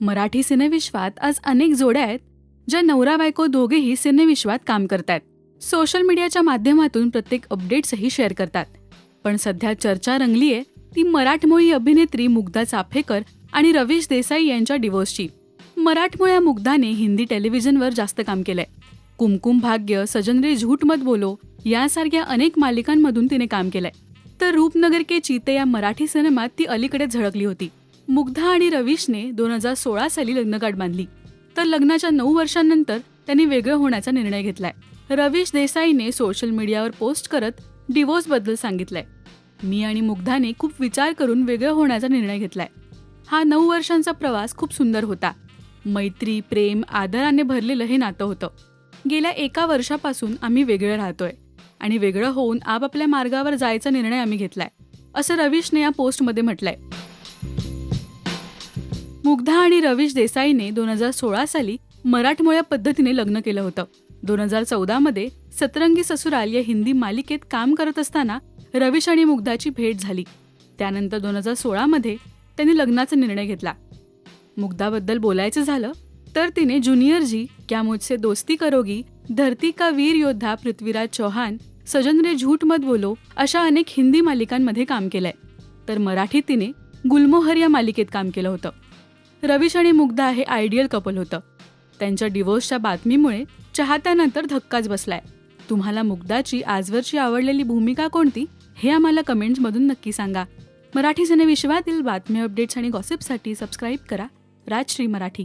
मराठी सिनेविश्वात आज अनेक जोड्या आहेत ज्या नवरा बायको दोघेही सिनेविश्वात काम करतायत. सोशल मीडियाच्या माध्यमातून प्रत्येक अपडेट्सही शेअर करतात. पण सध्या चर्चा रंगलीये ती मराठमोळी अभिनेत्री मुग्धा चाफेकर आणि रवीश देसाई यांच्या डिवोर्सची मराठमोळ्या मुग्धाने हिंदी टेलिव्हिजनवर जास्त काम केलंय. कुमकुम भाग्य सजन रे झूठ मत बोलो यासारख्या अनेक मालिकांमधून तिने काम केलंय. तर रूपनगर के चीते या मराठी सिनेमात ती अलीकडेच झळकली होती. मुग्धा आणि रवीशने दोन हजार सोळा साली लग्नगाठ बांधली. तर लग्नाच्या नऊ वर्षांनंतर त्यांनी वेगळं होण्याचा निर्णय घेतलाय. रवीश देसाईने सोशल मीडियावर पोस्ट करत डिवोर्सबद्दल सांगितलंय. मी आणि मुग्धाने खूप विचार करून वेगळं होण्याचा निर्णय घेतलाय. हा नऊ वर्षांचा प्रवास खूप सुंदर होता. मैत्री प्रेम आदराने भरलेलं हे नातं होतं. गेल्या एका वर्षापासून आम्ही वेगळं राहतोय आणि वेगळं होऊन आपापल्या मार्गावर जायचा निर्णय आम्ही घेतलाय असं रवीशने या पोस्टमध्ये म्हटलंय. मुग्धा आणि रवीश देसाईने दोन हजार सोळा साली मराठमोळ्या पद्धतीने लग्न केलं होतं. दोन हजार चौदामध्ये सतरंगी ससुराल या हिंदी मालिकेत काम करत असताना रवीश आणि मुग्धाची भेट झाली. त्यानंतर दोन हजार सोळामध्ये त्यांनी लग्नाचा निर्णय घेतला. मुग्धाबद्दल बोलायचं झालं तर तिने ज्युनियर जी क्या मुझसे दोस्ती करोगी धरती का वीर योद्धा पृथ्वीराज चौहान सजन रे झूठ मत बोलो अशा अनेक हिंदी मालिकांमध्ये काम केलंय. तर मराठीत तिने गुलमोहर या मालिकेत काम केलं होतं. रवीश आणि मुग्धा हे आयडियल कपल होतं. त्यांच्या डिवोर्सच्या बातमीमुळे चाहत्यानंतर धक्काच बसलाय. तुम्हाला मुग्धाची आजवरची आवडलेली भूमिका कोणती हे आम्हाला कमेंट्समधून नक्की सांगा. मराठी सिनेविश्वातील बातमी अपडेट्स आणि गॉसिपसाठी सबस्क्राईब करा. राजश्री मराठी.